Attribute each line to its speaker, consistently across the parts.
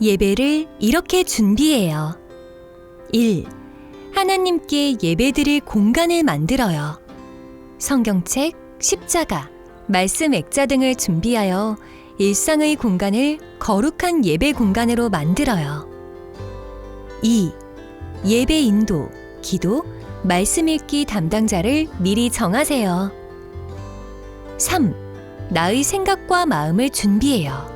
Speaker 1: 예배를 이렇게 준비해요. 1. 하나님께 예배드릴 공간을 만들어요. 성경책, 십자가, 말씀 액자 등을 준비하여 일상의 공간을 거룩한 예배 공간으로 만들어요. 2. 예배 인도, 기도, 말씀 읽기 담당자를 미리 정하세요. 3. 나의 생각과 마음을 준비해요.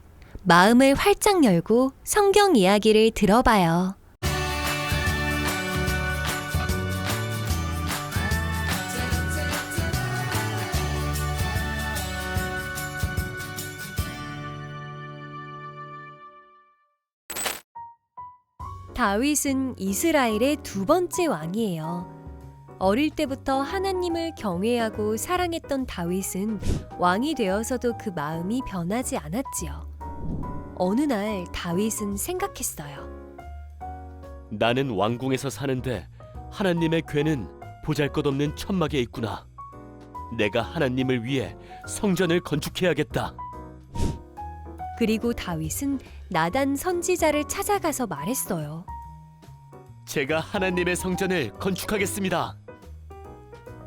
Speaker 1: 마음을 활짝 열고 성경 이야기를 들어봐요. 다윗은 이스라엘의 두 번째 왕이에요. 어릴 때부터 하나님을 경외하고 사랑했던 다윗은 왕이 되어서도 그 마음이 변하지 않았지요. 어느 날 다윗은 생각했어요.
Speaker 2: 나는 왕궁에서 사는데 하나님의 괴는 보잘것없는 천막에 있구나. 내가 하나님을 위해 성전을 건축해야겠다.
Speaker 1: 그리고 다윗은 나단 선지자를 찾아가서 말했어요.
Speaker 2: 제가 하나님의 성전을 건축하겠습니다.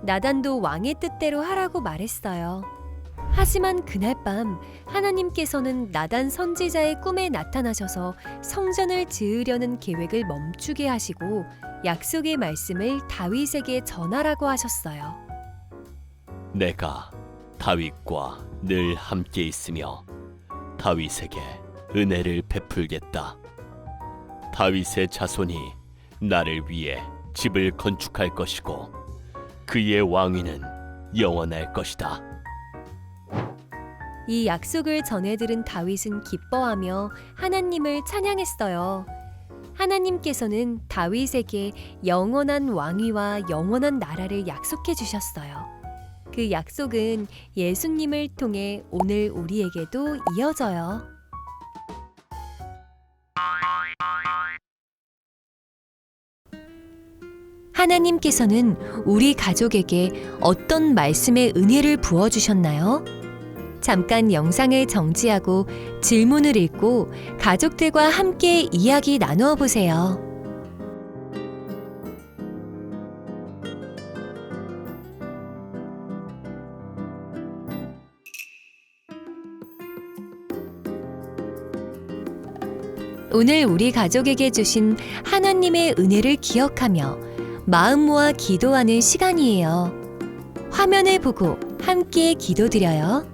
Speaker 1: 나단도 왕의 뜻대로 하라고 말했어요. 하지만 그날 밤 하나님께서는 나단 선지자의 꿈에 나타나셔서 성전을 지으려는 계획을 멈추게 하시고 약속의 말씀을 다윗에게 전하라고 하셨어요.
Speaker 2: 내가 다윗과 늘 함께 있으며 다윗에게 은혜를 베풀겠다. 다윗의 자손이 나를 위해 집을 건축할 것이고 그의 왕위는 영원할 것이다.
Speaker 1: 이 약속을 전해 들은 다윗은 기뻐하며 하나님을 찬양했어요. 하나님께서는 다윗에게 영원한 왕위와 영원한 나라를 약속해 주셨어요. 그 약속은 예수님을 통해 오늘 우리에게도 이어져요. 하나님께서는 우리 가족에게 어떤 말씀의 은혜를 부어 주셨나요? 잠깐 영상을 정지하고 질문을 읽고 가족들과 함께 이야기 나누어 보세요. 오늘 우리 가족에게 주신 하나님의 은혜를 기억하며 마음 모아 기도하는 시간이에요. 화면을 보고 함께 기도드려요.